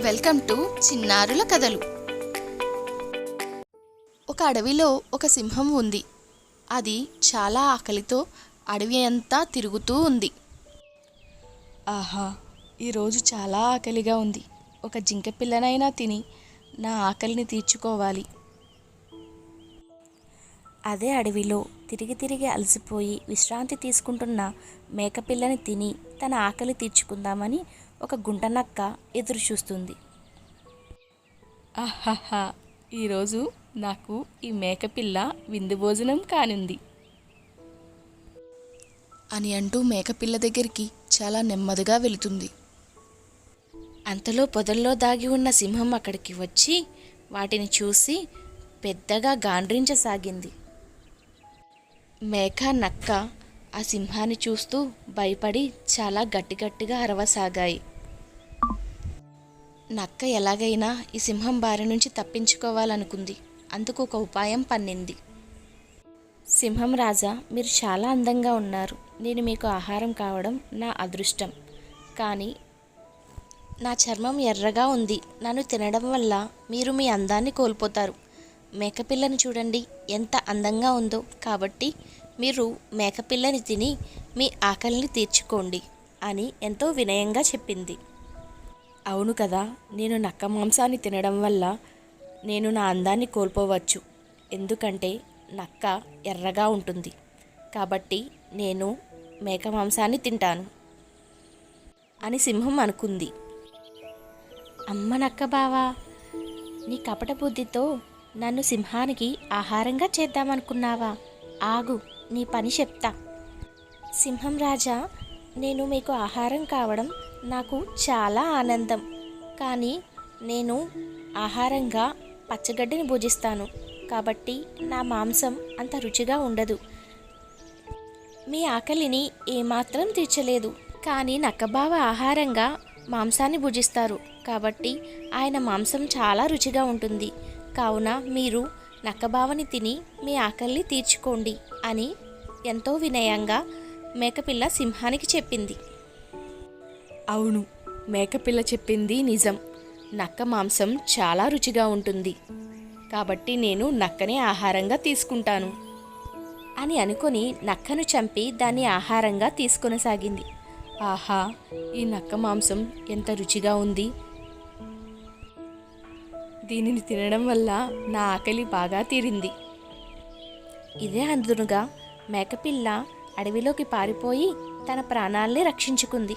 Welcome to చిన్నారుల కథలు. ఒక అడవిలో ఒక సింహం ఉంది. అది చాలా ఆకలితో అడవి అంతా తిరుగుతూ ఉంది. ఆహా ఈరోజు చాలా ఆకలిగా ఉంది. ఒక జింక పిల్లనైనా తిని నా ఆకలిని తీర్చుకోవాలి. అదే అడవిలో తిరిగి తిరిగి అలసిపోయి విశ్రాంతి తీసుకుంటున్న మేకపిల్లని తిని తన ఆకలి తీర్చుకుందామని ఒక గుంటనక్క ఎదురు చూస్తుంది ఆహాహా ఈరోజు నాకు ఈ మేకపిల్ల విందు భోజనం కానుంది. అని అంటూ మేకపిల్ల దగ్గరికి చాలా నెమ్మదిగా వెళుతుంది. అంతలో పొదల్లో దాగి ఉన్న సింహం అక్కడికి వచ్చి వాటిని చూసి పెద్దగా గాండ్రించసాగింది. మేక నక్క ఆ సింహాన్ని చూస్తూ భయపడి చాలా గట్టిగట్టిగా అరవసాగాయి. నక్క ఎలాగైనా ఈ సింహం బారి నుంచి తప్పించుకోవాలనుకుంది. అందుకు ఒక ఉపాయం పన్నింది. సింహం రాజా మీరు చాలా అందంగా ఉన్నారు. నేను మీకు ఆహారం కావడం నా అదృష్టం. కానీ నా చర్మం ఎర్రగా ఉంది. నన్ను తినడం వల్ల మీరు మీ అందాన్ని కోల్పోతారు. మేకపిల్లని చూడండి ఎంత అందంగా ఉందో. కాబట్టి మీరు మేకపిల్లని తిని మీ ఆకలిని తీర్చుకోండి అని ఎంతో వినయంగా చెప్పింది. అవును కదా నేను నక్క మాంసాన్ని తినడం వల్ల నేను నా అందాన్ని కోల్పోవచ్చు. ఎందుకంటే నక్క ఎర్రగా ఉంటుంది. కాబట్టి నేను మేక మాంసాన్ని తింటాను అని సింహం అనుకుంది. అమ్మ నక్క బావా నీ కపట బుద్ధితో నన్ను సింహానికి ఆహారంగా చేద్దామనుకున్నావా? ఆగు. నీ పని చెప్తా. సింహం రాజా నేను మీకు ఆహారం కావడం నాకు చాలా ఆనందం. కానీ నేను ఆహారంగా పచ్చగడ్డిని భుజిస్తాను. కాబట్టి నా మాంసం అంత రుచిగా ఉండదు. మీ ఆకలిని ఏమాత్రం తీర్చలేదు. కానీ నక్కబావ ఆహారంగా మాంసాన్ని భుజిస్తారు. కాబట్టి ఆయన మాంసం చాలా రుచిగా ఉంటుంది. కావున మీరు నక్కబావని తిని మీ ఆకలిని తీర్చుకోండి. అని ఎంతో వినయంగా మేకపిల్ల సింహానికి చెప్పింది. అవును మేకపిల్ల చెప్పింది నిజం. నక్క మాంసం చాలా రుచిగా ఉంటుంది. కాబట్టి నేను నక్కనే ఆహారంగా తీసుకుంటాను. అని అనుకొని నక్కను చంపి దాన్ని ఆహారంగా తీసుకొనసాగింది. ఆహా ఈ నక్క మాంసం ఎంత రుచిగా ఉంది. దీనిని తినడం వల్ల నా ఆకలి బాగా తీరింది. ఇదే అందునుగా మేకపిల్ల అడవిలోకి పారిపోయి తన ప్రాణాల్ని రక్షించుకుంది.